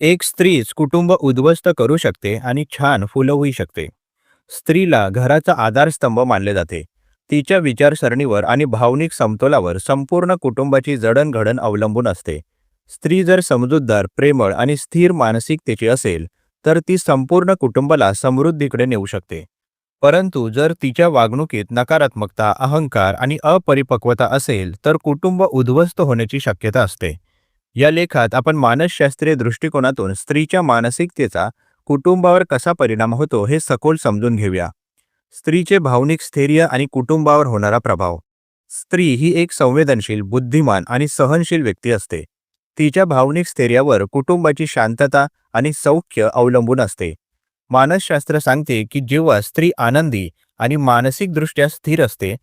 एक स्त्रीच कुटुंब उद्ध्वस्त करू शकते आणि छान फुलवूही शकते. स्त्रीला घराचा आधारस्तंभ मानले जाते. तिच्या विचारसरणीवर आणि भावनिक समतोलावर संपूर्ण कुटुंबाची जडणघडण अवलंबून असते. स्त्री जर समजूतदार प्रेमळ आणि स्थिर मानसिकतेची असेल तर ती संपूर्ण कुटुंबाला समृद्धीकडे नेऊ शकते. परंतु जर तिच्या वागणुकीत नकारात्मकता अहंकार आणि अपरिपक्वता असेल तर कुटुंब उद्ध्वस्त होण्याची शक्यता असते. या लेखात आपण मानसशास्त्रीय दृष्टिकोनातून स्त्रीच्या मानसिकतेचा कुटुंबावर कसा परिणाम होतो हे सखोल समजून घेऊया. स्त्रीचे भावनिक स्थैर्य आणि कुटुंबावर होणारा प्रभाव. स्त्री ही एक संवेदनशील बुद्धिमान आणि सहनशील व्यक्ती असते. तिच्या भावनिक स्थैर्यावर कुटुंबाची शांतता आणि सौख्य अवलंबून असते. मानसशास्त्र सांगते की जेव्हा स्त्री आनंदी आणि मानसिकदृष्ट्या स्थिर असते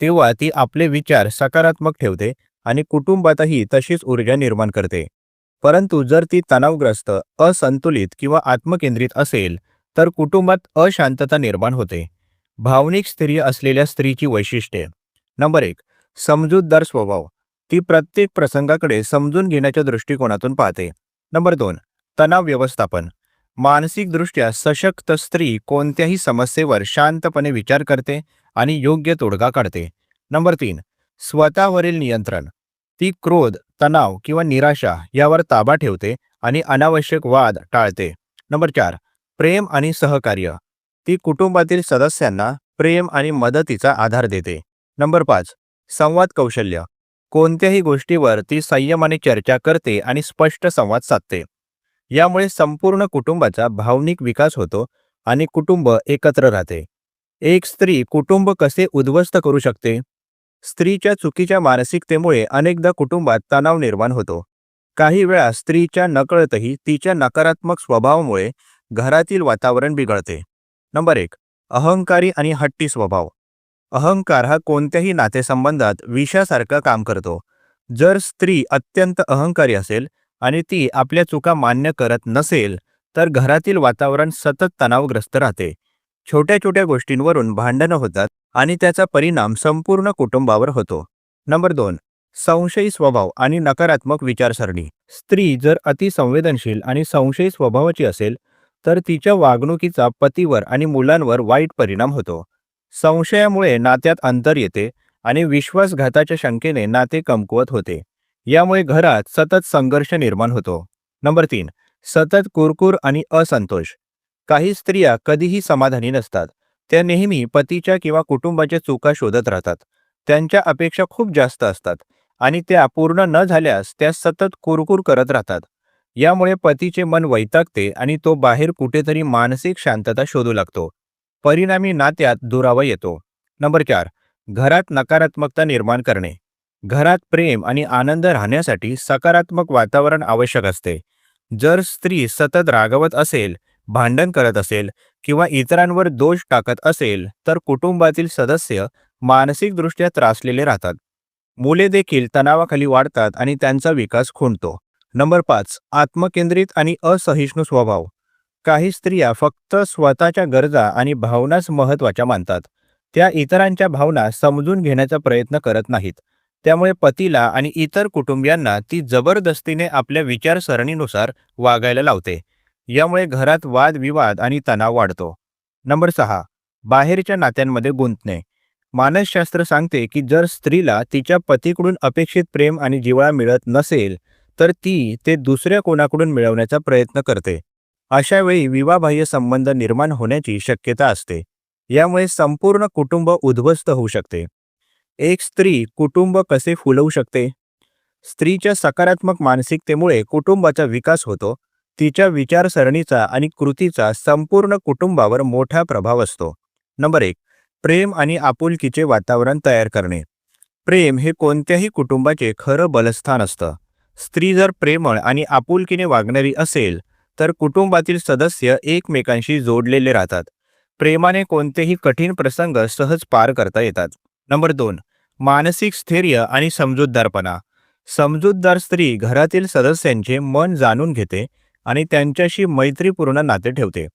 तेव्हा ती आपले विचार सकारात्मक ठेवते आणि कुटुंबातही तशीच ऊर्जा निर्माण करते. परंतु जर ती तणावग्रस्त असंतुलित किंवा आत्मकेंद्रित असेल तर कुटुंबात अशांतता निर्माण होते. भावनिक स्थैर्य असलेल्या स्त्रीची वैशिष्ट्ये. नंबर एक समजूतदार स्वभाव. ती प्रत्येक प्रसंगाकडे समजून घेण्याच्या दृष्टिकोनातून पाहते. नंबर दोन तणाव व्यवस्थापन. मानसिकदृष्ट्या सशक्त स्त्री कोणत्याही समस्येवर शांतपणे विचार करते आणि योग्य तोडगा काढते. नंबर तीन स्वतःवरील नियंत्रण. ती क्रोध तणाव किंवा निराशा यावर ताबा ठेवते आणि अनावश्यक वाद टाळते. नंबर चार प्रेम आणि सहकार्य. ती कुटुंबातील सदस्यांना प्रेम आणि मदतीचा आधार देते. नंबर पाच संवाद कौशल्य. कोणत्याही गोष्टीवर ती संयमाने चर्चा करते आणि स्पष्ट संवाद साधते. यामुळे संपूर्ण कुटुंबाचा भावनिक विकास होतो आणि कुटुंब एकत्र राहते. एक स्त्री कुटुंब कसे उद्ध्वस्त करू शकते? स्त्रीच्या चुकीच्या मानसिकतेमुळे अनेकदा कुटुंबात तणाव निर्माण होतो. काही वेळा स्त्रीच्या नकळतही तिच्या नकारात्मक स्वभावामुळे घरातील वातावरण बिघडते. नंबर एक अहंकारी आणि हट्टी स्वभाव. अहंकार हा कोणत्याही नातेसंबंधात विषासारखं काम करतो. जर स्त्री अत्यंत अहंकारी असेल आणि ती आपल्या चुका मान्य करत नसेल तर घरातील वातावरण सतत तणावग्रस्त राहते. छोट्या छोट्या गोष्टींवरून भांडणं होतात. आणि त्याचा परिणाम संपूर्ण कुटुंबावर होतो. नंबर दोन. संशयी स्वभाव आणि नकारात्मक विचारसरणी. स्त्री जर अतिसंवेदनशील आणि संशयी स्वभावाची असेल तर तिच्या वागणुकीचा पतीवर आणि मुलांवर वाईट परिणाम होतो. संशयामुळे नात्यात अंतर येते आणि विश्वासघाताच्या शंकेने नाते कमकुवत होते. यामुळे घरात सतत संघर्ष निर्माण होतो. नंबर तीन. सतत कुरकुर आणि असंतोष. काही स्त्रिया कधीही समाधानी नसतात. त्या नेहमी पतीच्या किंवा कुटुंबाच्या चुका शोधत राहतात. त्यांच्या अपेक्षा खूप जास्त असतात आणि त्या पूर्ण न झाल्यास त्या सतत कुरकुर करत राहतात. यामुळे पतीचे मन वैतागते आणि तो बाहेर कुठेतरी मानसिक शांतता शोधू लागतो. परिणामी नात्यात दुरावा येतो. नंबर चार घरात नकारात्मकता निर्माण करणे. घरात प्रेम आणि आनंद राहण्यासाठी सकारात्मक वातावरण आवश्यक असते. जर स्त्री सतत रागवत असेल भांडण करत असेल किंवा इतरांवर दोष टाकत असेल तर कुटुंबातील सदस्य मानसिकदृष्ट्या त्रासलेले राहतात. मुले देखील तणावाखाली वाढतात आणि त्यांचा विकास खुंटतो. नंबर पाच आत्मकेंद्रित आणि असहिष्णू स्वभाव. काही स्त्रिया फक्त स्वतःच्या गरजा आणि भावनाच महत्त्वाच्या मानतात. त्या इतरांच्या भावना समजून घेण्याचा प्रयत्न करत नाहीत. त्यामुळे पतीला आणि इतर कुटुंबियांना ती जबरदस्तीने आपल्या विचारसरणीनुसार वागायला लावते. यामुळे घरात वादविवाद आणि तणाव वाढतो. नंबर सहा. बाहेरच्या नात्यांमध्ये गुंतणे. मानसशास्त्र सांगते की जर स्त्रीला तिच्या पतीकडून अपेक्षित प्रेम आणि जिवळा मिळत नसेल तर ती ते दुसऱ्या कोणाकडून मिळवण्याचा प्रयत्न करते. अशा वेळी विवाहबाह्य संबंध निर्माण होण्याची शक्यता असते. यामुळे संपूर्ण कुटुंब उद्ध्वस्त होऊ शकते. एक स्त्री कुटुंब कसे फुलवू शकते? स्त्रीच्या सकारात्मक मानसिकतेमुळे कुटुंबाचा विकास होतो तिच्या विचारसरणीचा आणि कृतीचा संपूर्ण कुटुंबावर मोठा प्रभाव असतो. नंबर एक प्रेम आणि आपुलकीचे वातावरण तयार करणे. प्रेम हे कोणत्याही कुटुंबाचे खरं बलस्थान असतं. स्त्री जर प्रेमळ आणि आपुलकीने वागणारी असेल तर कुटुंबातील सदस्य एकमेकांशी जोडलेले राहतात. प्रेमाने कोणतेही कठीण प्रसंग सहज पार करता येतात. नंबर दोन मानसिक स्थैर्य आणि समजूतदारपणा. समजूतदार स्त्री घरातील सदस्यांचे मन जाणून घेते आणि त्यांच्याशी मैत्रीपूर्ण नाते ठेवते.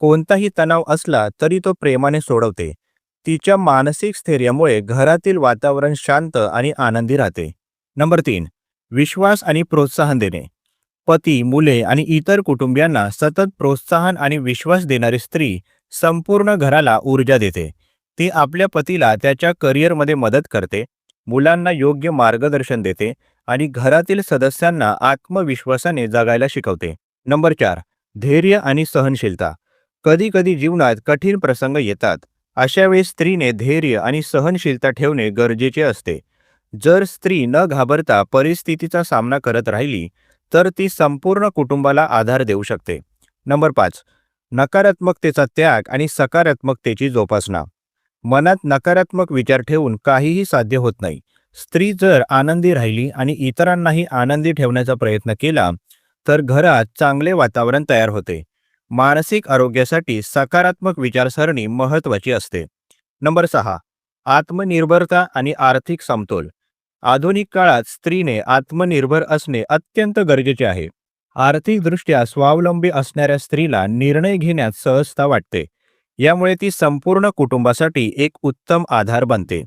कोणताही तणाव असला तरी तो प्रेमाने सोडवते. तिच्या मानसिक स्थैर्यामुळे घरातील वातावरण शांत आणि आनंदी राहते. नंबर तीन विश्वास आणि प्रोत्साहन देणे. पती मुले आणि इतर कुटुंबियांना सतत प्रोत्साहन आणि विश्वास देणारी स्त्री संपूर्ण घराला ऊर्जा देते. ती आपल्या पतीला त्याच्या करिअरमध्ये मदत करते मुलांना योग्य मार्गदर्शन देते आणि घरातील सदस्यांना आत्मविश्वासाने जगायला शिकवते. नंबर चार धैर्य आणि सहनशीलता. कधी कधी जीवनात कठीण प्रसंग येतात. अशा वेळी स्त्रीने धैर्य आणि सहनशीलता ठेवणे गरजेचे असते. जर स्त्री न घाबरता परिस्थितीचा सामना करत राहिली तर ती संपूर्ण कुटुंबाला आधार देऊ शकते. नंबर पाच नकारात्मकतेचा त्याग आणि सकारात्मकतेची जोपासना. मनात नकारात्मक विचार ठेवून काहीही साध्य होत नाही. स्त्री जर आनंदी राहिली आणि इतरांनाही आनंदी ठेवण्याचा प्रयत्न केला तर घरात चांगले वातावरण तयार होते. मानसिक आरोग्यासाठी सकारात्मक विचारसरणी महत्वाची असते. नंबर सहा आत्मनिर्भरता आणि आर्थिक समतोल. आधुनिक काळात स्त्रीने आत्मनिर्भर असणे अत्यंत गरजेचे आहे. आर्थिकदृष्ट्या स्वावलंबी असणाऱ्या स्त्रीला निर्णय घेण्यात सहजता वाटते. यामुळे ती संपूर्ण कुटुंबासाठी एक उत्तम आधार बनते.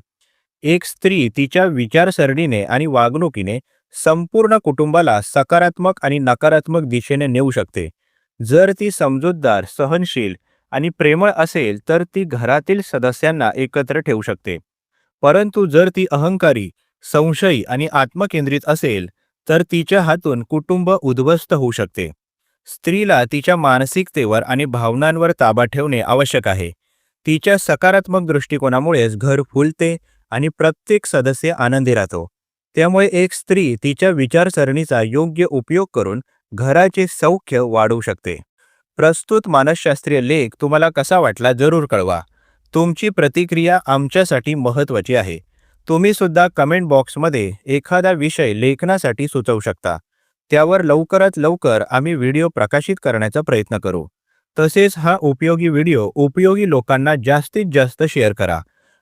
एक स्त्री तिच्या विचारसरणीने आणि वागणुकीने संपूर्ण कुटुंबाला सकारात्मक आणि नकारात्मक दिशेने नेऊ शकते. जर ती समजूतदार सहनशील आणि प्रेमळ असेल तर ती घरातील सदस्यांना एकत्र ठेवू शकते. परंतु जर ती अहंकारी संशयी आणि आत्मकेंद्रित असेल तर तिच्या हातून कुटुंब उद्ध्वस्त होऊ शकते. स्त्रीला तिच्या मानसिकतेवर आणि भावनांवर ताबा ठेवणे आवश्यक आहे. तिच्या सकारात्मक दृष्टिकोनामुळेच घर फुलते आणि प्रत्येक सदस्य आनंदी राहतो. त्यामुळे एक स्त्री तिच्या विचारसरणीचा योग्य उपयोग करून घराचे सौख्य वाढवू शकते. प्रस्तुत मानसशास्त्रीय लेख तुम्हाला कसा वाटला जरूर कळवा. तुमची प्रतिक्रिया आमच्यासाठी महत्त्वाची आहे. तुम्ही सुद्धा कमेंट बॉक्समध्ये एखादा विषय लेखनासाठी सुचवू शकता. त्यावर लवकरात लवकर आम्ही व्हिडिओ प्रकाशित करण्याचा प्रयत्न करू. तसेच हा उपयोगी व्हिडिओ उपयोगी लोकांना जास्तीत जास्त शेअर करा.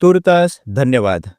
तुर्तास धन्यवाद।